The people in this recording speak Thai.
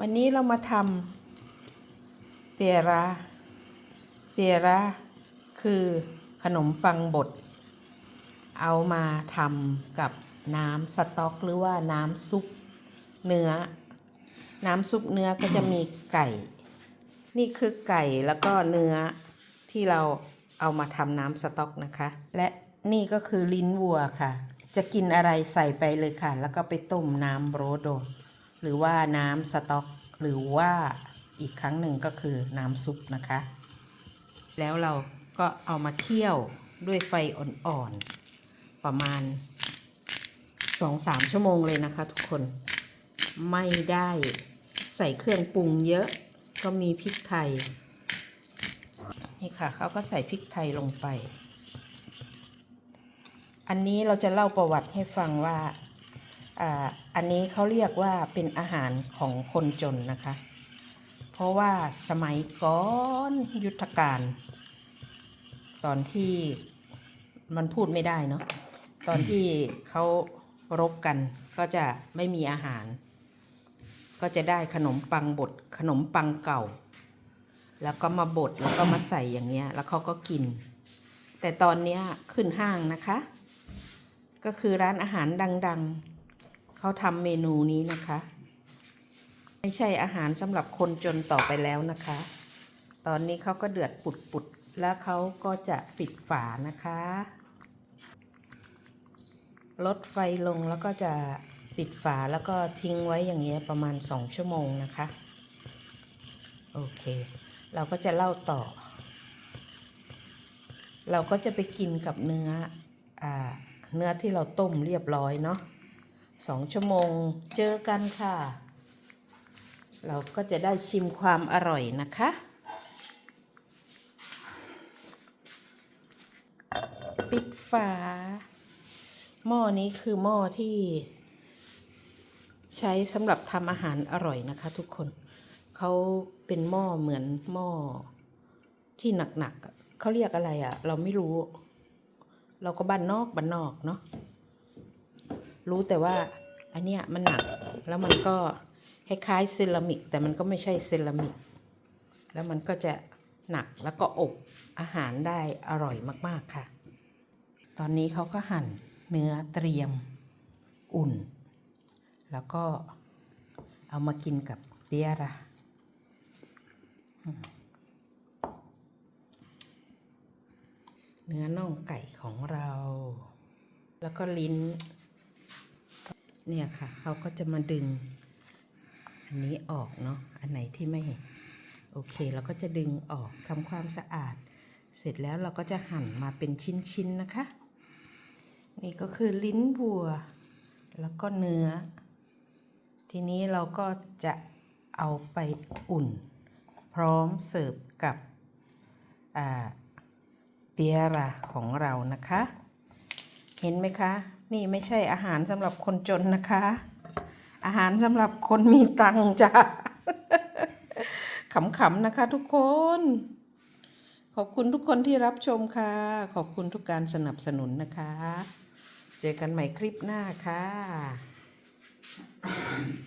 วันนี้เรามาทำเปียระเปียระคือขนมปังบด เอามาทำกับน้ำสต๊อกหรือว่าน้ำซุปเนื้อ น้ำซุปเนื้อก็จะมีไก่ นี่คือไก่แล้วก็เนื้อที่เราเอามาทำน้ำสต๊อกนะคะ และนี่ก็คือลิ้นวัวค่ะ จะกินอะไรใส่ไปเลยค่ะ แล้วก็ไปต้มน้ำโบรโด หรือว่าน้ำสต๊อก หรือว่าอีกครั้งหนึ่งก็คือน้ำซุปนะคะ แล้วเราก็เอามาเคี่ยวด้วยไฟอ่อนๆ ประมาณ 2-3 ชั่วโมงเลยนะคะทุกคนไม่ได้ใส่เครื่องปรุงเยอะก็มีพริกไทย นี่ค่ะเขาก็ใส่พริกไทยลงไป อันนี้เราจะเล่าประวัติให้ฟังว่า อันนี้เขาเรียกว่าเป็นอาหารของคนจนนะคะ เพราะว่าสมัยก่อนยุทธการ ตอนที่มันพูดไม่ได้เนาะตอนที่เขารบกันก็จะไม่มีอาหาร ก็จะได้ขนมปังบดขนมปังเก่า แล้วก็มาบดแล้วก็มาใส่อย่างเงี้ย แล้วเขาก็กิน แต่ตอนเนี้ยขึ้นห้างนะคะ ก็คือร้านอาหารดัง ๆ เขาทำเมนูนี้นะคะ ไม่ใช่อาหารสำหรับคนจนต่อไปแล้วนะคะ ตอนนี้เขาก็เดือดปุดๆแล้วเขาก็จะปิดฝานะคะ ลดไฟลงแล้วก็จะปิดฝาแล้วก็ทิ้งไว้อย่างเงี้ยประมาณ 2 ชั่วโมงนะคะ โอเค เราก็จะเล่าต่อ เราก็จะไปกินกับเนื้ออเนื้อที่เราต้มเรียบร้อยเนาะ สองชั่วโมงเจอกันค่ะ เราก็จะได้ชิมความอร่อยนะคะ ปิดฝา หม้อนี้คือหม้อที่ใช้สำหรับทำอาหารอร่อยนะคะทุกคน เขาเป็นหม้อเหมือนหม้อที่หนักๆเขาเรียกอะไรอะ่ะ เราไม่รู้ เราก็บ้านนอกบ้านนอกเนาะ รู้แต่ว่าอันเนี้ยมันหนักแล้วมันก็คล้ายๆเซรามิก แต่มันก็ไม่ใช่เซรามิก แล้วมันก็จะหนักแล้วก็อบอาหารได้อร่อยมากๆค่ะ ตอนนี้เขาก็หั่นเนื้อเตรียมอุ่น แล้วก็เอามากินกับเปียระเนื้อน่องไก่ของเรา แล้วก็ลิ้น เนี่ยค่ะเขาก็จะมาดึง อันนี้ออกเนาะอันไหนที่ไม่โอเคเราก็จะดึงออกทำความสะอาด เสร็จแล้วเราก็จะหั่นมาเป็นชิ้นๆนะคะ นี่ก็คือลิ้นวัว แล้วก็เนื้อ ทีนี้เราก็จะเอาไปอุ่น พร้อมเสิร์ฟกับเปียระของเรานะคะ เห็นไหมคะ นี่ไม่ใช่อาหารสำหรับคนจนนะคะ อาหารสำหรับคนมีตังค์จ้ะขำๆนะคะทุกคน ขอบคุณทุกคนที่รับชมค่ะ ขอบคุณทุกการสนับสนุนนะคะ เจอกันใหม่คลิปหน้าค่ะ